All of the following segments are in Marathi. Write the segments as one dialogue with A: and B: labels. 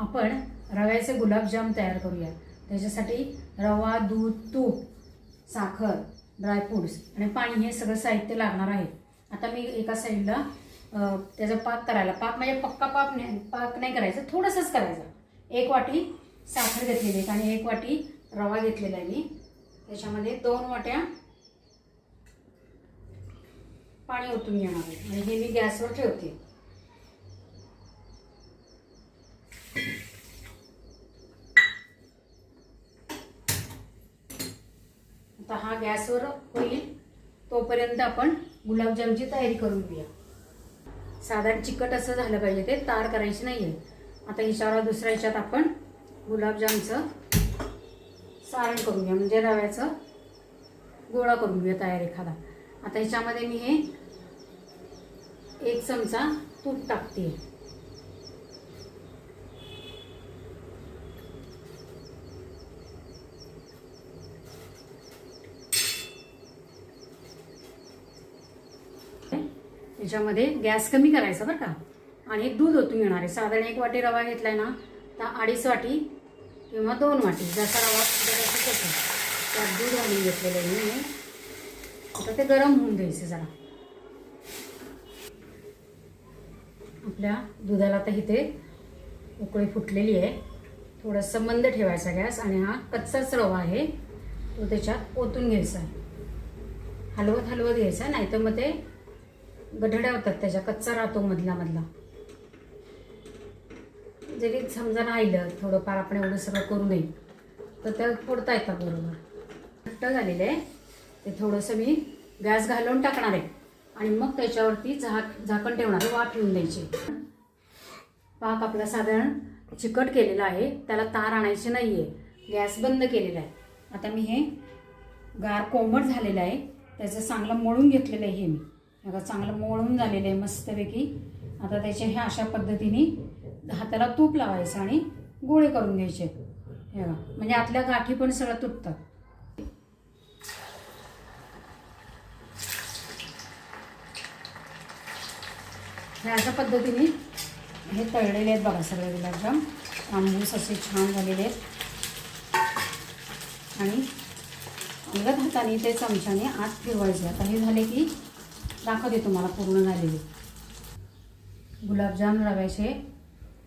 A: आपण रव्याचे गुलाबजाम तयार करूया त्याच्यासाठी रवा दूध तूप साखर ड्रायफ्रुट्स आणि पाणी हे सगळं साहित्य लागणार आहे. आता मी एका साईडला त्याचा पाक करायला पाक म्हणजे पक्का पाक नाही पाक नाही करायचा थोडंसंच करायचं. एक वाटी साखर घेतलेली आहे आणि एक वाटी रवा घेतलेला आहे मी. त्याच्यामध्ये दोन वाट्या पाणी ओतून येणार आहे. आणि हे मी गॅसवर ठेवते. तर हा गॅसवर होईल तोपर्यंत आपण गुलाबजामची तयारी करून घेऊया. साधारण चिकट असं झालं पाहिजे ते तार करायची नाही आहे आता हिच्यावर दुसऱ्या ह्याच्यात आपण गुलाबजामचं सारण करून घ्या म्हणजे रव्याचं गोळा करून घेऊया तयार एखादा. आता ह्याच्यामध्ये मी हे एक चमचा तूप टाकते. याच्यामध्ये गॅस कमी करायचा बरं का. आणि दूध ओतून घेणार आहे. साधारण एक वाटी रवा घेतलाय ना तर अडीच वाटी किंवा दोन वाटी जसा रवा त्यात दूध घालून घेतलेलं आहे मी. आता ते गरम होऊन द्यायचं जरा. आपल्या दुधाला आता इथे उकळी फुटलेली आहे. थोडंसं मंद ठेवायचा गॅस आणि हा कच्चाच रवा आहे. तो त्याच्यात ओतून घ्यायचा. हलवत हलवत घ्यायचा नाहीतर मग ते गढड्या होतात त्याच्या कच्चा राहतो मधला मधला. जरी समजा राहिलं थोडंफार आपण एवढं सगळं करू नये तर त्या फोडता येतात बरोबर. घट्ट झालेलं आहे. ते थोडंसं मी गॅस घालून टाकणार आहे. आणि मग त्याच्यावरती झाक झाकण ठेवणार आहे वाफ येऊन द्यायची. पाक आपला साधारण चिकट केलेला आहे त्याला तार आणायची नाही आहे गॅस बंद केलेला आहे. आता मी हे गार कोमट झालेलं आहे त्याचं चांगलं मळून घेतलेलं आहे हे मी. बघा चांगलं मोळून झालेलं आहे मस्तपैकी. आता त्याचे ह्या अशा पद्धतीने हाताला तूप लावायचं आणि गोळे करून घ्यायचे. हे बघा म्हणजे आतल्या गाठी पण सगळं तुटतात. ह्या अशा पद्धतीने हे तळलेले आहेत बघा सगळे गुलाबजाम. आंबूस असे छान झालेले आहेत. आणि अंगत हाताने ते चमच्याने आत फिरवायचे. आता हे झाले की दाखवते तुम्हाला पूर्ण झालेले. गुलाबजाम रव्याचे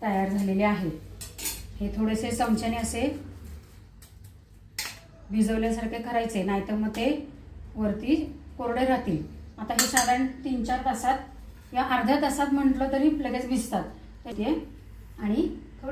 A: तयार झालेले आहेत हे थोडेसे चमच्याने असे भिजवल्यासारखे करायचे नाहीतर मग ते वरती कोरडे राहतील. आता हे साधारण तीन चार तासात किंवा अर्ध्या तासात म्हटलं तरी लगेच भिजतात. ते आणि